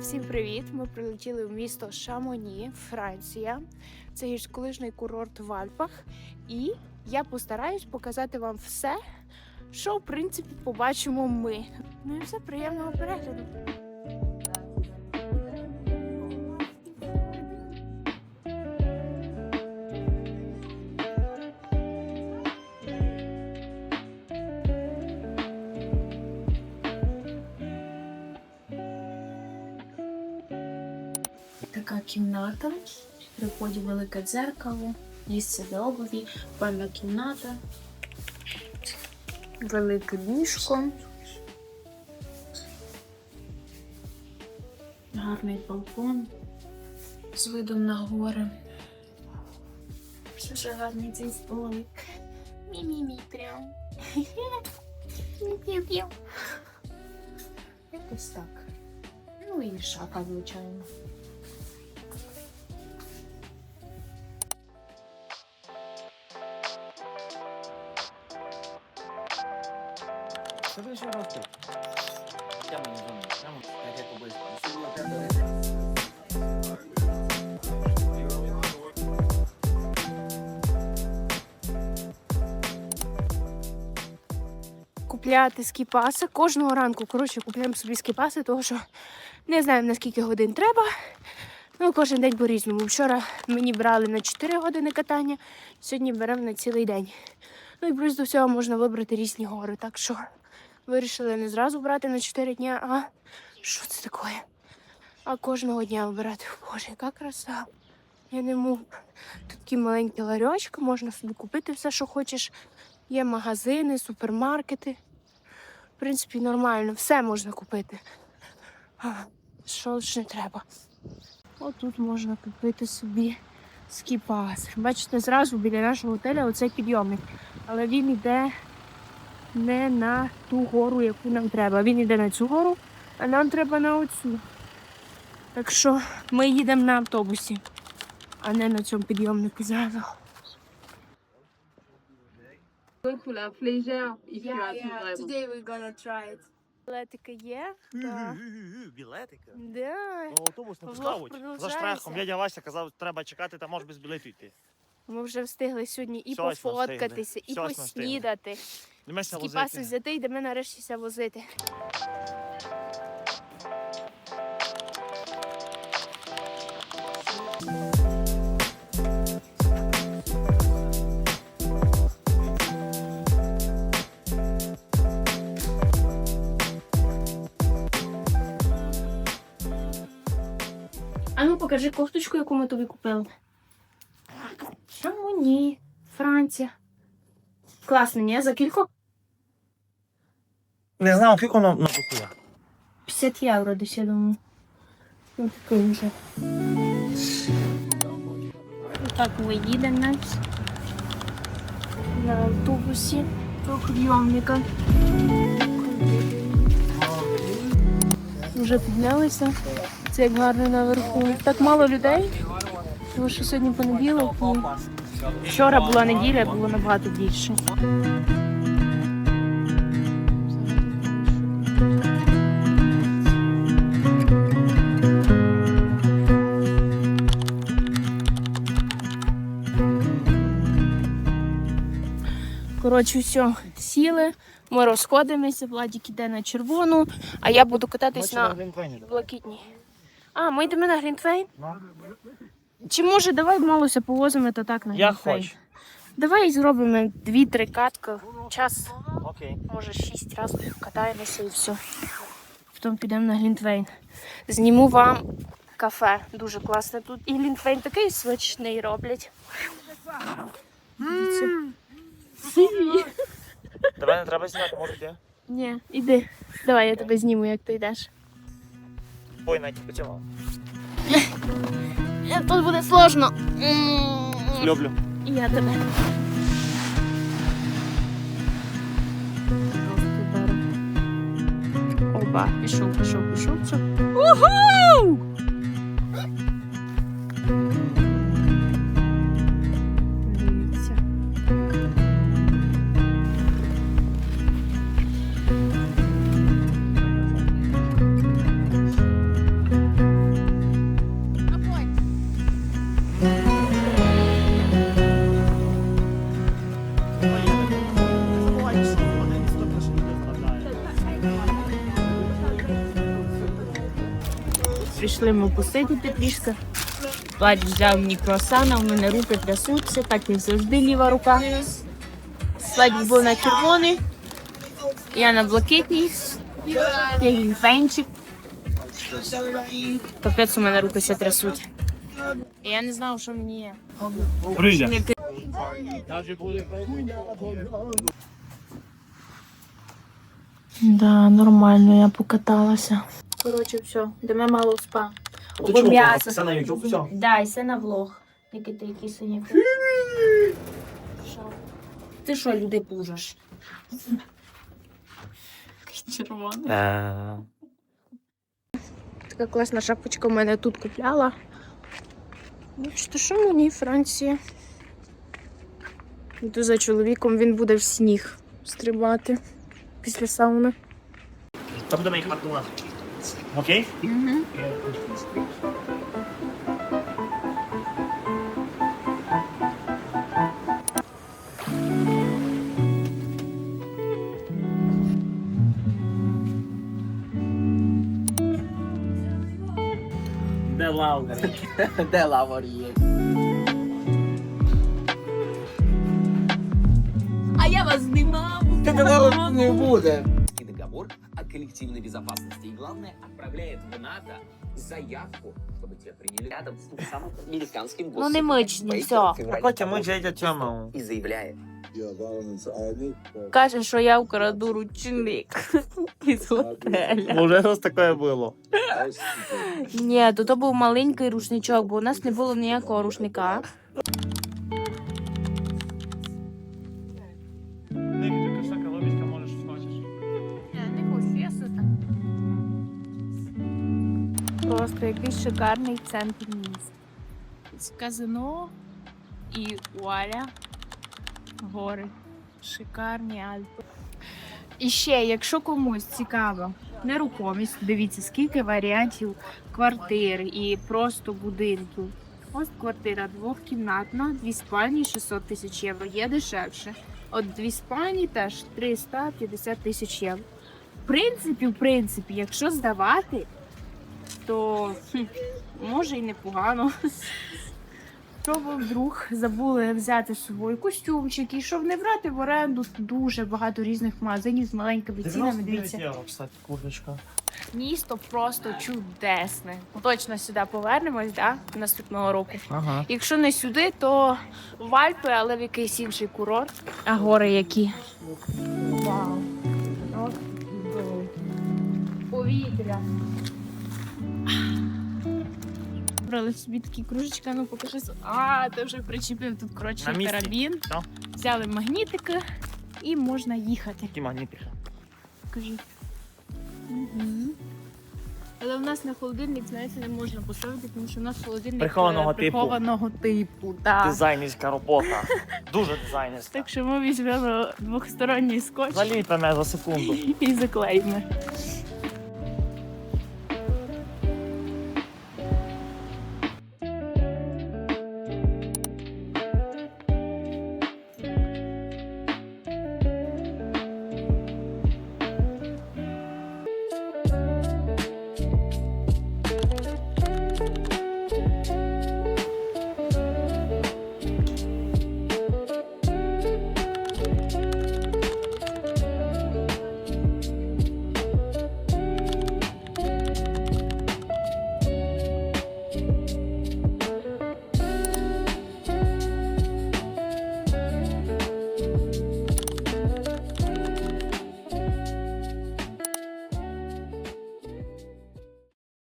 Всім привіт! Ми прилетіли в місто Шамоні, Франція. Це гірськолижний курорт в Альпах. І я постараюсь показати вам все, що в принципі побачимо ми. Ну і все приємного перегляду. Така кімната. При вході велике дзеркало, місце для обуві, певна кімната, велике ліжко. Гарний балкон з видом на гори. Дуже гарний цей столик. Мі-мі-мі прям. Пів-пів. Якось так. Ну і шафа, звичайно. Купляти скіпаси. Кожного ранку, коротше, купуємо собі скіпаси, тому що не знаємо, на скільки годин треба. Ну, кожен день по-різному. Вчора мені брали на 4 години катання, сьогодні беремо на цілий день. Ну і плюс до всього можна вибрати різні гори. Так що вирішили не зразу брати на 4 дні, а що це таке? А кожного дня вибирати. Боже, яка краса. Я не можу. Тут такі маленькі ларьочки, можна собі купити все, що хочеш. Є магазини, супермаркети. В принципі, нормально, все можна купити. А, Що ж не треба. Отут можна купити собі скіпас. Бачите, зразу біля нашого готеля оцей підйомник. Але він йде не на ту гору, яку нам треба. Він йде на цю гору, а нам треба на оцю. Так що ми їдемо на автобусі, а не на цьому підйомнику Today we're gonna try it. Білетики є. Да. Білетики? Да. Ну, автобус не Влог пускають. За продовжається. штрахом. Дядя Вася казав, треба чекати, та можеш без білету йти. Ми вже встигли сьогодні і Щось ми пофоткатися, і. Щось ми встигли. поснідати. Скіпаси возити. взяти, йдемо нарешті ся возити. А ну покажи кофточку, яку ми тобі купили. Чому ні? Франція. Класно, ні? За кілько? Не знаю, скільки воно на духує. 50 євро десь, я думаю. Ну, такий вже. Так ми їдемо на автобусі до підйомника. Вже піднялися. Це як гарно наверху. Так мало людей, тому що сьогодні понеділок. І вчора була неділя, було набагато більше. Коротше, все, сіли, ми розходимося, Владік іде на червону, а я буду кататись на блакитній. А, ми йдемо на Грінфейн? Чи може давай малося повозимо та так на Я хочу. Давай зробимо дві-три катки. Час, Окей. може, шість разів катаємося і все. Потім підемо на Глінтвейн. Зніму вам кафе. Дуже класне тут. І Глінтвейн такий смачний роблять. Дивіться. Сиві. Тебе не треба зняти, може ти? Ні, іди. Давай я тебе зніму, як ти йдеш. Ой, навіть поцілував. Тут буде сложно. Люблю. Я тебе. Опа, пішов, пішов, пішов, пішов. Уху! Прийшли ми посидіти трішки. Владі взяв мені круасана, у мене руки трясуться, так як завжди ліва рука. Владі був на червоний, я на блакитній, я фенчик. Капець у мене руки все трясуть. Я не знав, що мені є. Прийде. Да, нормально, я покаталася. Коротше, все, йдемо мало в спа. Бо м'ясо. Це на YouTube, все. Да, і це на влог. Який ти який синяк. Ти що, люди пужаш? Червоний. Е, Така класна шапочка в мене тут купляла. Ну, що, що мені Франція? Йду за чоловіком, він буде в сніг стрибати після сауни. Там буде моїх Мартуна. Окей? Угу. Де лавга? Де лавор є? А я вас знімав. не буде. Коллективной безопасности. И главное, отправляет в НАТО заявку, чтобы тебя приняли рядом с самым американским Ну, не мичні, Бейкером всьо. в ми дядя. И заявляет, Каже, що я вкраду ручник із готеля. Уже раз таке було. Ні, то, то був маленький рушничок, бо у нас не було ніякого рушника. Просто якийсь шикарний центр міста. Казино і вуаля, гори. Шикарні Альпи. І ще, якщо комусь цікаво, нерухомість, дивіться, скільки варіантів квартир і просто будинків. Ось квартира двохкімнатна, дві спальні, 600 тисяч євро. Є дешевше. От дві спальні теж 350 тисяч євро. В принципі, в принципі, якщо здавати, то хм, може і непогано. Ви вдруг забули взяти з собою костюмчики, щоб не брати в оренду дуже багато різних магазинів з маленькими цінами. Дивіться, кстати, місто просто чудесне. Точно сюди повернемось, да? наступного року. Ага. Якщо не сюди, то в Альпи, але в якийсь інший курорт. А гори які? Вау. Повітря. Брали собі такі кружечки, ну покажи. А, ти вже причепив тут На коротше місці. карабін. Що? Взяли магнітики і можна їхати. Які магнітики. Кажи. Угу. Але в нас на холодильник, знаєте, не можна поставити, тому що у нас холодильник Прихованого е, типу. прихованого типу. Так. Дизайнерська робота. Дуже дизайнерська. Так що ми візьмемо двосторонній скотч Заліпе мене за секунду. і заклеїмо.